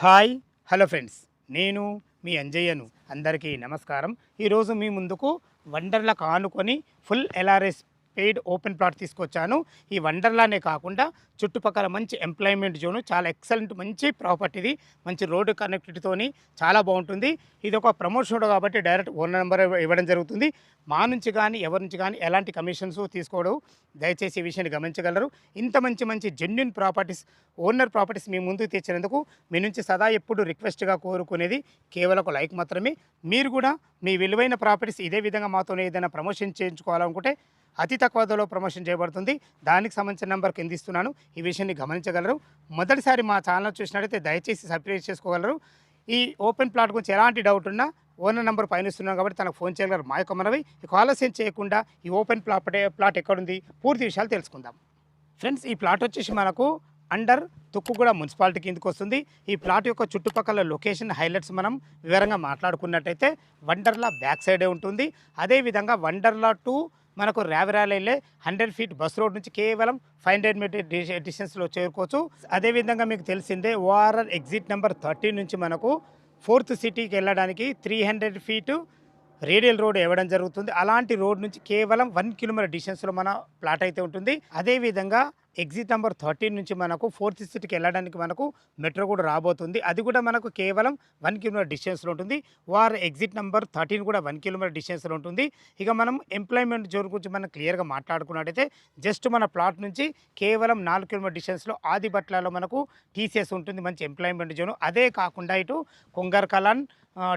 Hi hello friends. నేను మీ అంజయ్యను. అందరికీ నమస్కారం. ఈరోజు మీ ముందుకు వండర్లకు ఆనుకొని full LRS paid open plot తీసుకొచ్చాను. ఈ వండర్లానే కాకుండా చుట్టుపక్కల మంచి ఎంప్లాయ్మెంట్ జోను చాలా ఎక్సలెంట్ మంచి ప్రాపర్టీది మంచి రోడ్డు కనెక్టివిటీతోని చాలా బాగుంటుంది. ఇది ఒక ప్రమోషన్ కాబట్టి డైరెక్ట్ ఓనర్ నెంబర్ ఇవ్వడం జరుగుతుంది. మా నుంచి కానీ ఎవరి నుంచి కానీ ఎలాంటి కమిషన్స్ తీసుకోవడం దయచేసి ఈ విషయాన్ని గమనించగలరు. ఇంత మంచి మంచి జెన్యున్ ప్రాపర్టీస్ ఓనర్ ప్రాపర్టీస్ మీ ముందుకు తెచ్చినందుకు మీ నుంచి సదా ఎప్పుడు రిక్వెస్ట్గా కోరుకునేది కేవలం ఒక లైక్ మాత్రమే. మీరు కూడా మీ విలువైన ప్రాపర్టీస్ ఇదే విధంగా మాతోనే ఏదైనా ప్రమోషన్ చేయించుకోవాలనుకుంటే అతి తక్కువ ధరలో ప్రమోషన్ చేయబడుతుంది. దానికి సంబంధించిన నెంబర్ కింద ఇస్తున్నాను. ఈ విషయాన్ని గమనించగలరు. మొదటిసారి మా ఛానల్ చూసినట్లయితే దయచేసి సబ్స్క్రైబ్ చేసుకోగలరు. ఈ ఓపెన్ ప్లాట్ గురించి ఎలాంటి డౌట్ ఉన్నా ఓనర్ నెంబర్ పైన ఇస్తున్నాను కాబట్టి తనకు ఫోన్ చేయగలరు. మా యొక్క మనవి. ఇక ఆలస్యం చేయకుండా ఈ ఓపెన్ ప్లాట్ ప్లాట్ ఎక్కడుంది? పూర్తి విషయాలు తెలుసుకుందాం. ఫ్రెండ్స్ ఈ ప్లాట్ వచ్చేసి మనకు అండర్ తుక్కుగూడ మున్సిపాలిటీ కిందకు వస్తుంది. ఈ ప్లాట్ యొక్క చుట్టుపక్కల లొకేషన్ హైలైట్స్ మనం వివరంగా మాట్లాడుకున్నట్టయితే వండర్లా బ్యాక్ సైడే ఉంటుంది. అదేవిధంగా వండర్లా టు మనకు ర్యావెరాల్ వెళ్ళే హండ్రెడ్ ఫీట్ బస్ రోడ్ నుంచి కేవలం ఫైవ్ హండ్రెడ్ మీటర్ డిస్టెన్స్లో చేరుకోవచ్చు. అదేవిధంగా మీకు తెలిసిందే ఓఆర్ఆర్ ఎగ్జిట్ నెంబర్ థర్టీ నుంచి మనకు ఫోర్త్ సిటీకి వెళ్ళడానికి three hundred feet radial road ఇవ్వడం జరుగుతుంది. అలాంటి రోడ్ నుంచి కేవలం వన్ కిలోమీటర్ డిస్టెన్స్లో మన ప్లాట్ అయితే ఉంటుంది. అదేవిధంగా ఎగ్జిట్ నెంబర్ థర్టీన్ నుంచి మనకు ఫోర్త్ సిటీకి వెళ్ళడానికి మనకు మెట్రో కూడా రాబోతుంది. అది కూడా మనకు కేవలం వన్ కిలోమీటర్ డిస్టెన్స్లో ఉంటుంది. వార్ ఎగ్జిట్ నెంబర్ థర్టీన్ కూడా వన్ కిలోమీటర్ డిస్టెన్స్లో ఉంటుంది. ఇక మనం ఎంప్లాయ్మెంట్ జోన్ గురించి మనం క్లియర్గా మాట్లాడుకున్నట్టయితే జస్ట్ మన ప్లాట్ నుంచి కేవలం నాలుగు కిలోమీటర్ డిస్టెన్స్లో ఆదిబట్లలో మనకు టీసీఎస్ ఉంటుంది. మంచి ఎంప్లాయ్మెంట్ జోన్. అదే కాకుండా ఇటు కొంగర్కలాన్ కలాన్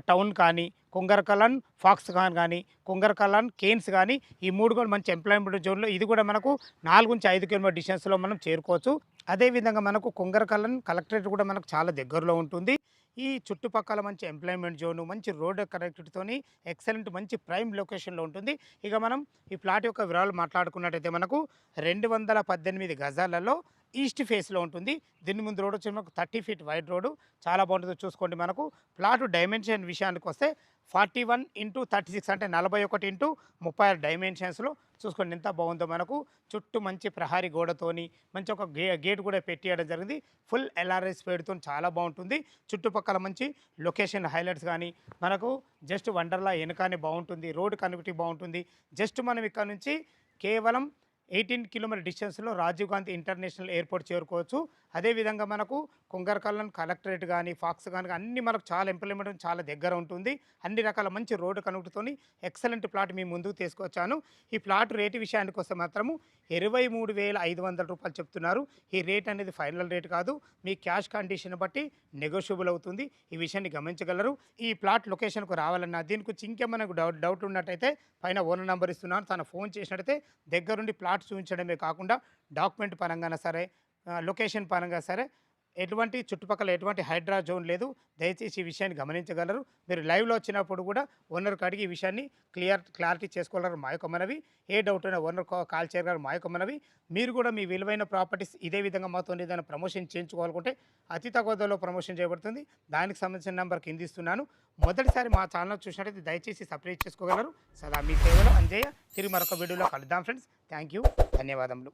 టౌన్ కానీ కొంగరకలాన్ ఫాక్స్ ఖాన్ కానీ కొంగరకలాన్ కేన్స్ కానీ ఈ మూడు కూడా మంచి ఎంప్లాయ్మెంట్ జోన్లో ఇది కూడా మనకు నాలుగు నుంచి ఐదు కిలోమీటర్ డిస్టెన్స్లో మనం చేరుకోవచ్చు. అదేవిధంగా మనకు కొంగరకలాన్ కలెక్టరేట్ కూడా మనకు చాలా దగ్గరలో ఉంటుంది. ఈ చుట్టుపక్కల మంచి ఎంప్లాయ్మెంట్ జోను మంచి రోడ్ కనెక్టివిటీతోని ఎక్సలెంట్ మంచి ప్రైమ్ లొకేషన్లో ఉంటుంది. ఇక మనం ఈ ప్లాట్ యొక్క వివరాలు మాట్లాడుకున్నట్టయితే మనకు రెండు వందల పద్దెనిమిది గజాలలో ఈస్ట్ ఫేస్లో ఉంటుంది. దీని ముందు రోడ్ వచ్చి మనకు థర్టీ ఫీట్ వైడ్ రోడ్డు చాలా బాగుంటుంది చూసుకోండి మనకు. ప్లాట్ డైమెన్షన్ విషయానికి వస్తే forty one into thirty six అంటే నలభై ఒకటి ఇంటూ ముప్పై ఆరు డైమెన్షన్స్లో చూసుకోండి ఎంత బాగుందో మనకు. చుట్టూ మంచి ప్రహారీ గోడతోని మంచి ఒక గే గేట్ కూడా పెట్టియడం జరిగింది. ఫుల్ ఎల్ఆర్ఎస్ పేరుతో చాలా బాగుంటుంది. చుట్టుపక్కల మంచి లొకేషన్ హైలైట్స్ కానీ మనకు జస్ట్ వండర్లా వెనకానే బాగుంటుంది. రోడ్ కనెక్టివిటీ బాగుంటుంది. జస్ట్ మనం ఇక్కడ నుంచి కేవలం ఎయిటీన్ కిలోమీటర్ డిస్టెన్స్లో రాజీవ్ గాంధీ ఇంటర్నేషనల్ ఎయిర్పోర్ట్ చేరుకోవచ్చు. అదేవిధంగా మనకు కొంగరకల్లన్ కలెక్టరేట్ కానీ ఫాక్స్ కానీ అన్ని మనకు చాలా ఇంప్లిమెంట్ చాలా దగ్గర ఉంటుంది. అన్ని రకాల మంచి రోడ్డు కనుకతోని ఎక్సలెంట్ ప్లాట్ మీ ముందుకు తీసుకొచ్చాను. ఈ ప్లాట్ రేటు విషయానికి వస్తే మాత్రము ఇరవై మూడు వేల ఐదు వందల రూపాయలు చెప్తున్నారు. ఈ రేట్ అనేది ఫైనల్ రేట్ కాదు. మీ క్యాష్ కండిషన్ బట్టి నెగోషియబుల్ అవుతుంది. ఈ విషయాన్ని గమనించగలరు. ఈ ప్లాట్ లొకేషన్కు రావాలన్నా దీని గురించి ఇంకేమైనా డౌట్ డౌట్ ఉన్నట్టయితే పైన ఓనర్ నెంబర్ ఇస్తున్నాను. తన ఫోన్ చేసినట్టయితే దగ్గరుండి ప్లాట్ చూపించడమే కాకుండా డాక్యుమెంట్ పరంగానే సరే లొకేషన్ పరంగా సరే ఎటువంటి చుట్టుపక్కల ఎటువంటి హైడ్రా జోన్ లేదు. దయచేసి ఈ విషయాన్ని గమనించగలరు. మీరు లైవ్లో వచ్చినప్పుడు కూడా ఓనర్కి అడిగి ఈ విషయాన్ని క్లియర్ క్లారిటీ చేసుకోగలరు మా యొక్క మనవి. ఏ డౌట్ అయినా ఓనర్ కాల్ చేయగలరు మా యొక్క మనవి. మీరు కూడా మీ విలువైన ప్రాపర్టీస్ ఇదే విధంగా మాతో ఏదైనా ప్రమోషన్ చేయించుకోవాలనుకుంటే అతి తక్కువ ప్రమోషన్ చేయబడుతుంది. దానికి సంబంధించిన నెంబర్ కింద ఇస్తున్నాను. మొదటిసారి మా ఛానల్ చూసినట్టయితే దయచేసి సబ్స్క్రైబ్ చేసుకోగలరు. సదా మీ సేవలో అంజయ్య. తిరిగి మరొక వీడియోలో కలుద్దాం ఫ్రెండ్స్. Thank you. ధన్యవాదములు.